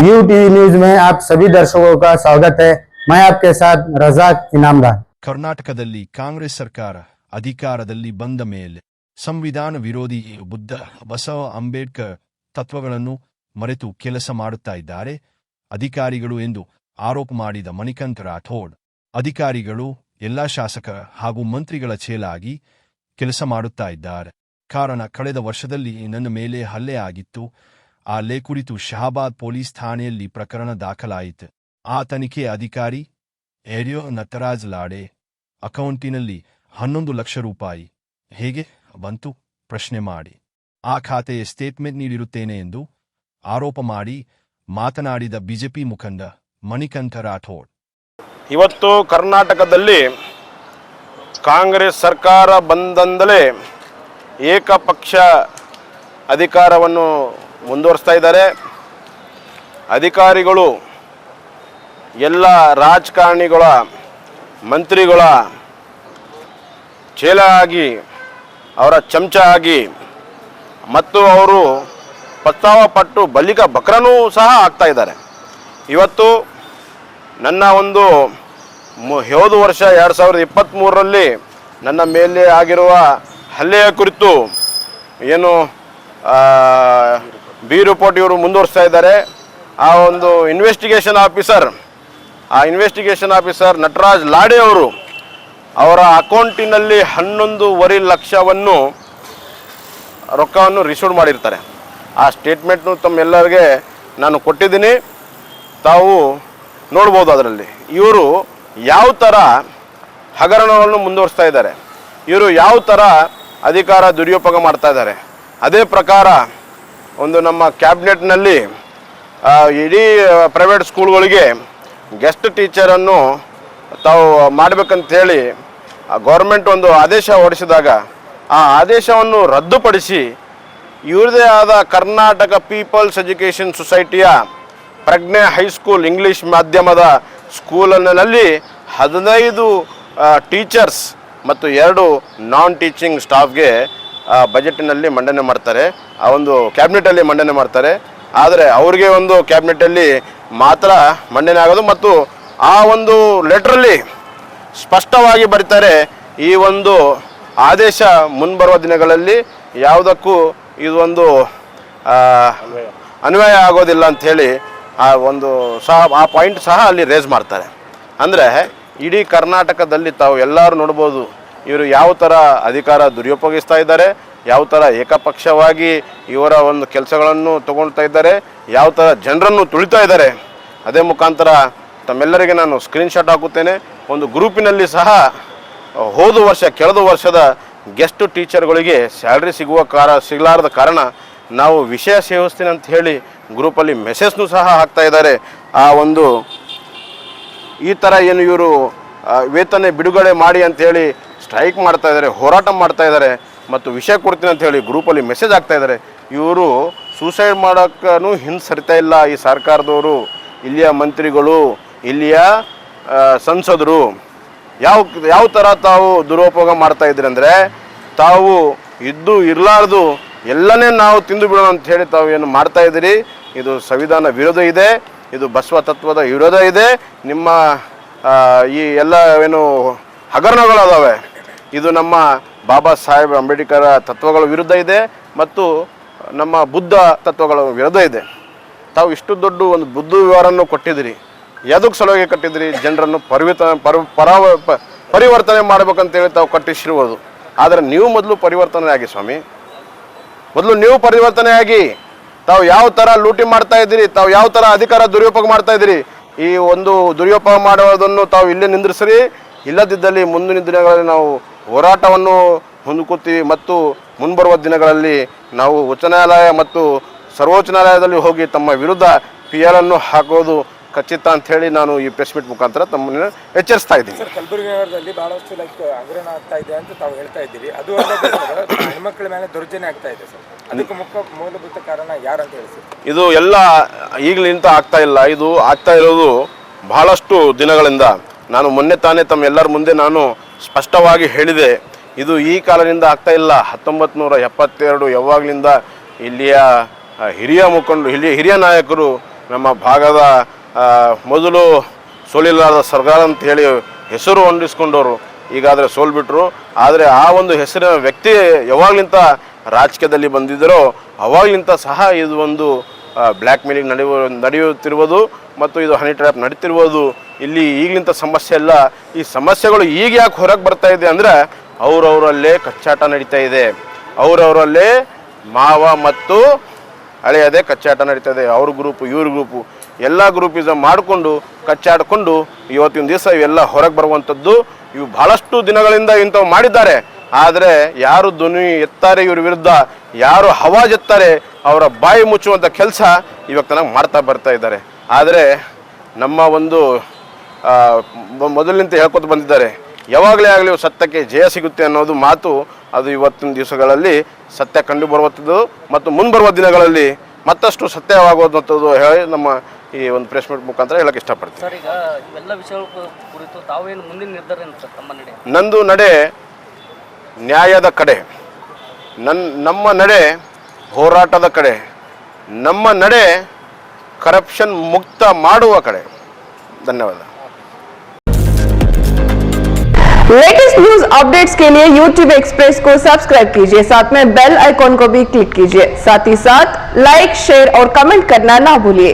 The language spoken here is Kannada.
यू टीवी न्यूज में आप सभी दर्शकों का स्वागत है मैं आपके साथ रजाक इनामदार ಕರ್ನಾಟಕದಲ್ಲಿ ಕಾಂಗ್ರೆಸ್ ಸರ್ಕಾರ ಅಧಿಕಾರದಲ್ಲಿ ಬಂದ ಮೇಲೆ ಸಂವಿಧಾನ ವಿರೋಧಿ ಬುದ್ಧ ಬಸವ ಅಂಬೇಡ್ಕರ್ ತತ್ವಗಳನ್ನು ಮರೆತು ಕೆಲಸ ಮಾಡುತ್ತಾ ಇದ್ದಾರೆ ಅಧಿಕಾರಿಗಳು ಎಂದು ಆರೋಪ ಮಾಡಿದ ಮಣಿಕಂಠ ರಾಠೋಡ್ ಅಧಿಕಾರಿಗಳು ಎಲ್ಲಾ ಶಾಸಕ ಹಾಗೂ ಮಂತ್ರಿಗಳ ಚೇಲಾಗಿ ಕೆಲಸ ಮಾಡುತ್ತಾ ಇದ್ದಾರೆ. ಕಾರಣ ಕಳೆದ ವರ್ಷದಲ್ಲಿ ನನ್ನ ಮೇಲೆ ಹಲ್ಲೆ ಆಗಿತ್ತು. ಆ ಹಲ್ಲೆ ಕುರಿತು ಶಹಾಬಾದ್ ಪೊಲೀಸ್ ಠಾಣೆಯಲ್ಲಿ ಪ್ರಕರಣ ದಾಖಲಾಯಿತು. ಆ ತನಿಖೆ ಅಧಿಕಾರಿ ಏರಿಯೋ ನಟರಾಜ್ ಲಾಡೆ. ಅಕೌಂಟಿನಲ್ಲಿ ಹನ್ನೊಂದು ಲಕ್ಷ ರೂಪಾಯಿ. ಹೇಗೆ? ಬಂತು. ಪ್ರಶ್ನೆ ಮಾಡಿ. ಆ ಖಾತೆಯ ಸ್ಟೇಟ್ಮೆಂಟ್ ನೀಡಿರುತ್ತೇನೆ ಎಂದು ಆರೋಪ ಮಾಡಿ ಮಾತನಾಡಿದ ಬಿಜೆಪಿ ಮುಖಂಡ ಮಣಿಕಂಠ ರಾಠೋಡ್. ಇವತ್ತು ಕರ್ನಾಟಕದಲ್ಲಿ ಕಾಂಗ್ರೆಸ್ ಸರ್ಕಾರ ಬಂದಂದಲೇ ಏಕಪಕ್ಷ ಅಧಿಕಾರವನ್ನು ಮುಂದುವರಿಸ್ತಾ ಇದ್ದಾರೆ. ಅಧಿಕಾರಿಗಳು, ಎಲ್ಲ ರಾಜಕಾರಣಿಗಳ, ಮಂತ್ರಿಗಳ ಚೇಲ ಆಗಿ, ಅವರ ಚಮಚ ಆಗಿ, ಮತ್ತು ಅವರು ಪ್ರಸ್ತಾವ ಪಟ್ಟು ಬಲಿಕ ಬಕ್ರನೂ ಸಹ ಆಗ್ತಾ ಇದ್ದಾರೆ. ಇವತ್ತು ನನ್ನ ಒಂದು ಹೋದ ವರ್ಷ ಎರಡು ಸಾವಿರದ ಇಪ್ಪತ್ತ್ಮೂರರಲ್ಲಿ ನನ್ನ ಮೇಲೆ ಆಗಿರುವ ಹಲ್ಲೆಯ ಕುರಿತು ಏನು ಬಿ ರಿಪೋರ್ಟ್ ಇವರು ಮುಂದುವರಿಸ್ತಾ ಇದ್ದಾರೆ. ಆ ಒಂದು ಇನ್ವೆಸ್ಟಿಗೇಷನ್ ಆಫೀಸರ್ ಆ ಇನ್ವೆಸ್ಟಿಗೇಷನ್ ಆಫೀಸರ್ ನಟರಾಜ್ ಲಾಡೆ ಅವರು ಅವರ ಅಕೌಂಟಿನಲ್ಲಿ ಹನ್ನೊಂದೂವರೆ ಲಕ್ಷವನ್ನು ರೊಕ್ಕವನ್ನು ರಿಸೀವ್ ಮಾಡಿರ್ತಾರೆ. ಆ ಸ್ಟೇಟ್ಮೆಂಟ್ನು ತಮ್ಮೆಲ್ಲರಿಗೆ ನಾನು ಕೊಟ್ಟಿದ್ದೀನಿ. ತಾವು ನೋಡ್ಬೋದು ಅದರಲ್ಲಿ. ಇವರು ಯಾವ ಥರ ಹಗರಣವನ್ನು ಮುಂದುವರಿಸ್ತಾ ಇದ್ದಾರೆ. ಇವರು ಯಾವ ಥರ ಅಧಿಕಾರ ದುರುಪಯೋಗ ಮಾಡ್ತಾ ಇದ್ದಾರೆ. ಅದೇ ಪ್ರಕಾರ ಒಂದು ನಮ್ಮ ಕ್ಯಾಬಿನೆಟ್ನಲ್ಲಿ ಇಡೀ ಪ್ರೈವೇಟ್ ಸ್ಕೂಲ್ಗಳಿಗೆ ಗೆಸ್ಟ್ ಟೀಚರನ್ನು ತಾವು ಮಾಡಬೇಕಂತೇಳಿ ಗೌರ್ಮೆಂಟ್ ಒಂದು ಆದೇಶ ಹೊರಡಿಸಿದಾಗ ಆ ಆದೇಶವನ್ನು ರದ್ದುಪಡಿಸಿ ಇವರದೇ ಆದ ಕರ್ನಾಟಕ ಪೀಪಲ್ಸ್ ಎಜುಕೇಷನ್ ಸೊಸೈಟಿಯ ಪ್ರಜ್ಞೆ ಹೈಸ್ಕೂಲ್ ಇಂಗ್ಲೀಷ್ ಮಾಧ್ಯಮದ ಸ್ಕೂಲಿನಲ್ಲಿ ಹದಿನೈದು ಟೀಚರ್ಸ್ ಮತ್ತು ಎರಡು ನಾನ್ ಟೀಚಿಂಗ್ ಸ್ಟಾಫ್ಗೆ ಬಜೆಟ್ನಲ್ಲಿ ಮಂಡನೆ ಮಾಡ್ತಾರೆ. ಆ ಒಂದು ಕ್ಯಾಬಿನೆಟಲ್ಲಿ ಮಂಡನೆ ಮಾಡ್ತಾರೆ. ಆದರೆ ಅವ್ರಿಗೆ ಒಂದು ಕ್ಯಾಬಿನೆಟಲ್ಲಿ ಮಾತ್ರ ಮಂಡನೆ ಆಗೋದು ಮತ್ತು ಆ ಒಂದು ಲೆಟ್ರಲ್ಲಿ ಸ್ಪಷ್ಟವಾಗಿ ಬರೀತಾರೆ ಈ ಒಂದು ಆದೇಶ ಮುಂಬರುವ ದಿನಗಳಲ್ಲಿ ಯಾವುದಕ್ಕೂ ಇದೊಂದು ಅನ್ವಯ ಆಗೋದಿಲ್ಲ ಅಂಥೇಳಿ ಆ ಒಂದು ಸಹ, ಆ ಪಾಯಿಂಟ್ ಸಹ ಅಲ್ಲಿ ರೇಸ್ ಮಾಡ್ತಾರೆ. ಅಂದರೆ ಇಡೀ ಕರ್ನಾಟಕದಲ್ಲಿ ತಾವು ಎಲ್ಲರೂ ನೋಡ್ಬೋದು, ಇವರು ಯಾವ ಥರ ಅಧಿಕಾರ ದುರುಪಯೋಗಿಸ್ತಾ ಇದ್ದಾರೆ, ಯಾವ ಥರ ಏಕಪಕ್ಷವಾಗಿ ಇವರ ಒಂದು ಕೆಲಸಗಳನ್ನು ತಗೊಳ್ತಾ ಇದ್ದಾರೆ, ಯಾವ ಥರ ಜನರನ್ನು ತುಳಿತಾ ಇದ್ದಾರೆ, ಅದೇ ಮುಖಾಂತರ ತಮ್ಮೆಲ್ಲರಿಗೆ ನಾನು ಸ್ಕ್ರೀನ್ಶಾಟ್ ಹಾಕುತ್ತೇನೆ. ಒಂದು ಗ್ರೂಪಿನಲ್ಲಿ ಸಹ, ಹೋದ ವರ್ಷ, ಕಳೆದ ವರ್ಷದ ಗೆಸ್ಟ್ ಟೀಚರ್ಗಳಿಗೆ ಸ್ಯಾಲ್ರಿ ಸಿಗುವ ಕಾರ ಸಿಗಲಾರದ ಕಾರಣ ನಾವು ವಿಷಯ ಸೇವಿಸ್ತೀನಿ ಅಂತ ಹೇಳಿ ಗ್ರೂಪಲ್ಲಿ ಮೆಸೇಜ್ನೂ ಸಹ ಹಾಕ್ತಾ ಇದ್ದಾರೆ. ಆ ಒಂದು ಈ ಥರ ಏನು ಇವರು ವೇತನ ಬಿಡುಗಡೆ ಮಾಡಿ ಅಂಥೇಳಿ ಸ್ಟ್ರೈಕ್ ಮಾಡ್ತಾ ಇದ್ದಾರೆ, ಹೋರಾಟ ಮಾಡ್ತಾ ಇದ್ದಾರೆ ಮತ್ತು ವಿಷಯ ಕೊಡ್ತೀನಿ ಅಂತ ಹೇಳಿ ಗ್ರೂಪಲ್ಲಿ ಮೆಸೇಜ್ ಆಗ್ತಾ ಇದ್ದಾರೆ. ಇವರು ಸೂಸೈಡ್ ಮಾಡೋಕ್ಕೂ ಹಿಂದೆ ಇಲ್ಲ. ಈ ಸರ್ಕಾರದವರು, ಇಲ್ಲಿಯ ಮಂತ್ರಿಗಳು, ಇಲ್ಲಿಯ ಸಂಸದರು, ಯಾವ ಯಾವ ಥರ ತಾವು ದುರುಪಯೋಗ ಮಾಡ್ತಾ ಇದ್ರಿ ಅಂದರೆ ತಾವು ಇದ್ದು ಇರಲಾರ್ದು ಎಲ್ಲನೇ ನಾವು ತಿಂದು ಬಿಡೋಣ ಅಂತ ಹೇಳಿ ತಾವು ಏನು ಮಾಡ್ತಾ ಇದ್ದೀರಿ? ಇದು ಸಂವಿಧಾನ ವಿರೋಧ ಇದೆ, ಇದು ಬಸವ ತತ್ವದ ವಿರೋಧ ಇದೆ, ನಿಮ್ಮ ಈ ಎಲ್ಲ ಏನು ಹಗರಣಗಳದಾವೆ, ಇದು ನಮ್ಮ ಬಾಬಾ ಸಾಹೇಬ್ ಅಂಬೇಡ್ಕರ್ ತತ್ವಗಳ ವಿರುದ್ಧ ಇದೆ ಮತ್ತು ನಮ್ಮ ಬುದ್ಧ ತತ್ವಗಳ ವಿರುದ್ಧ ಇದೆ. ತಾವು ಇಷ್ಟು ದೊಡ್ಡ ಒಂದು ಬುದ್ಧ ವಿವರನ್ನು ಕೊಟ್ಟಿದ್ದೀರಿ. ಯಾವುದಕ್ಕೆ ಸಲುವಾಗಿ ಕಟ್ಟಿದ್ರಿ ಜನರನ್ನು ಪರಿವರ್ತನೆ ಪರ, ಪರಾವ ಪರಿವರ್ತನೆ ಮಾಡಬೇಕಂತೇಳಿ ತಾವು ಕಟ್ಟಿಸಿರುವುದು. ಆದರೆ ನೀವು ಮೊದಲು ಪರಿವರ್ತನೆ ಆಗಿ ಸ್ವಾಮಿ. ಮೊದಲು ನೀವು ಪರಿವರ್ತನೆ ಆಗಿ ತಾವು ಯಾವ ಥರ ಲೂಟಿ ಮಾಡ್ತಾ ಇದ್ದೀರಿ, ತಾವು ಯಾವ ಥರ ಅಧಿಕಾರ ದುರುಪಯೋಗ ಮಾಡ್ತಾ ಇದ್ದೀರಿ, ಈ ಒಂದು ದುರುಪಯೋಗ ಮಾಡುವುದನ್ನು ತಾವು ಇಲ್ಲೇ ನಿಂದ್ರಿಸ್ರಿ. ಇಲ್ಲದಿದ್ದಲ್ಲಿ ಮುಂದಿನ ದಿನಗಳಲ್ಲಿ ನಾವು ಹೋರಾಟವನ್ನು ಹೊಂದ್ಕೋತೀವಿ ಮತ್ತು ಮುಂಬರುವ ದಿನಗಳಲ್ಲಿ ನಾವು ಉಚ್ಚ ನ್ಯಾಯಾಲಯ ಮತ್ತು ಸರ್ವೋಚ್ಚ ನ್ಯಾಯಾಲಯದಲ್ಲಿ ಹೋಗಿ ತಮ್ಮ ವಿರುದ್ಧ ಪಿ ಎಲ್ ಅನ್ನು ಹಾಕೋದು ಖಚಿತ ಅಂತ ಹೇಳಿ ನಾನು ಈ ಪ್ರೆಸ್ ಮೀಟ್ ಮುಖಾಂತರ ತಮ್ಮನ್ನ ಎಚ್ಚರಿಸ್ತಾ ಇದ್ದೀನಿ. ಸರ್ ಕಲಬುರಗಿ ನಗರದಲ್ಲಿ ಬಹಳಷ್ಟು ಲೈಕ್ ಹಗರಣ ಆಗ್ತಾ ಇದೆ ಅಂತ ತಾವು ಹೇಳ್ತಾ ಇದ್ದೀರಿ. ಅದು ಹೆಣ್ಮಕ್ಳ ಮೇಲೆ ದೌರ್ಜನ್ಯ ಆಗ್ತಾ ಇದೆ ಸರ್. ಅದಕ್ಕೆ ಮುಖ್ಯ ಮೂಲಭೂತ ಕಾರಣ ಯಾರಂತ ಹೇಳಿ ಸರ್? ಇದು ಎಲ್ಲ ಈಗಲಿಂತ ಆಗ್ತಾ ಇಲ್ಲ. ಇದು ಆಗ್ತಾ ಇರೋದು ಬಹಳಷ್ಟು ದಿನಗಳಿಂದ. ನಾನು ಮೊನ್ನೆ ತಾನೇ ತಮ್ಮ ಎಲ್ಲರ ಮುಂದೆ ನಾನು ಸ್ಪಷ್ಟವಾಗಿ ಹೇಳಿದೆ. ಇದು ಈ ಕಾಲದಿಂದ ಆಗ್ತಾ ಇಲ್ಲ. ಹತ್ತೊಂಬತ್ತು ನೂರ ಎಪ್ಪತ್ತೆರಡು ಯಾವಾಗಲಿಂದ ಇಲ್ಲಿಯ ಹಿರಿಯ ಮುಖಂಡರು ಇಲ್ಲಿಯ ಹಿರಿಯ ನಾಯಕರು ನಮ್ಮ ಭಾಗದ ಮೊದಲು ಸೋಲಿಲ್ಲದ ಸರ್ಕಾರ ಅಂತ ಹೇಳಿ ಹೆಸರು ಹೊಂದಿಸ್ಕೊಂಡವರು. ಈಗಾದರೆ ಸೋಲ್ಬಿಟ್ರು. ಆದರೆ ಆ ಒಂದು ಹೆಸರಿನ ವ್ಯಕ್ತಿ ಯಾವಾಗ್ಲಿಂತ ರಾಜಕೀಯದಲ್ಲಿ ಬಂದಿದ್ದರೋ, ಅವಾಗಲಿಂತ ಸಹ ಇದು ಒಂದು ಬ್ಲ್ಯಾಕ್ ಮೇಲಿಂಗ್ ನಡೆಯುವ ನಡೆಯುತ್ತಿರುವುದು ಮತ್ತು ಇದು ಹನಿ ಟ್ರ್ಯಾಪ್ ನಡೀತಿರುವುದು. ಇಲ್ಲಿ ಈಗಲಿಂತ ಸಮಸ್ಯೆ ಅಲ್ಲ. ಈ ಸಮಸ್ಯೆಗಳು ಈಗ ಯಾಕೆ ಹೊರಗೆ ಬರ್ತಾ ಇದೆ ಅಂದರೆ ಅವರವರಲ್ಲೇ ಕಚ್ಚಾಟ ನಡೀತಾ ಇದೆ. ಅವರವರಲ್ಲೇ ಮಾವ ಮತ್ತು ಹಳೆಯದೇ ಕಚ್ಚಾಟ ನಡೀತಾ ಇದೆ. ಅವ್ರ ಗ್ರೂಪು, ಇವ್ರ ಗ್ರೂಪು. ಎಲ್ಲ ಗ್ರೂಪಿಸಮ್ ಮಾಡಿಕೊಂಡು, ಕಚ್ಚಾಡಿಕೊಂಡು, ಇವತ್ತಿನ ದಿವಸ ಇವೆಲ್ಲ ಹೊರಗೆ ಬರುವಂಥದ್ದು ಇವು ಬಹಳಷ್ಟು ದಿನಗಳಿಂದ ಇಂಥವು ಮಾಡಿದ್ದಾರೆ. ಆದರೆ ಯಾರು ಧ್ವನಿ ಎತ್ತಾರೆ ಇವ್ರ ವಿರುದ್ಧ, ಯಾರು ಹವಾಜ್ ಎತ್ತಾರೆ ಅವರ ಬಾಯಿ ಮುಚ್ಚುವಂಥ ಕೆಲಸ ಇವಾಗ ತನಕ ಮಾಡ್ತಾ ಬರ್ತಾ ಇದ್ದಾರೆ. ಆದರೆ ನಮ್ಮ ಒಂದು ಮೊದಲಿನಿಂದ ಹೇಳ್ಕೊತ ಬಂದಿದ್ದಾರೆ, ಯಾವಾಗಲೇ ಆಗಲಿ ಸತ್ಯಕ್ಕೆ ಜಯ ಸಿಗುತ್ತೆ ಅನ್ನೋದು ಮಾತು ಅದು ಇವತ್ತಿನ ದಿವಸಗಳಲ್ಲಿ ಸತ್ಯ ಕಂಡು ಬರುವಂಥದ್ದು ಮತ್ತು ಮುಂಬರುವ ದಿನಗಳಲ್ಲಿ ಮತ್ತಷ್ಟು ಸತ್ಯವಾಗುವಂಥದ್ದು ಹೇಳಿ ನಮ್ಮ ಈ ಒಂದು ಪ್ರೆಸ್ ಮೀಟ್ ಮುಖಾಂತರ ಹೇಳಕ್ಕೆ ಇಷ್ಟಪಡ್ತೀನಿ ಸರ್ ಈಗ ಇವೆಲ್ಲ ವಿಷಯಗಳ ಕು- ಕುರಿತು ತಾವೇನು ಮುಂದಿನ ನಿರ್ಧಾರ ಏನು ಸರ್ ತಮ್ಮ ನಡೆ ನಂದು ನಡೆ ನ್ಯಾಯದ ಕಡೆ ನನ್ನ ನಮ್ಮ ನಡೆ ಹೋರಾಟದ ಕಡೆ ನಮ್ಮ ನಡೆ ಕರಪ್ಷನ್ ಮುಕ್ತ ಮಾಡುವ ಕಡೆ ಧನ್ಯವಾದ लेटेस्ट न्यूज अपडेट्स के लिए YouTube एक्सप्रेस को सब्सक्राइब कीजिए साथ में बेल आइकॉन को भी क्लिक कीजिए साथ ही साथ लाइक शेयर और कमेंट करना ना भूलिए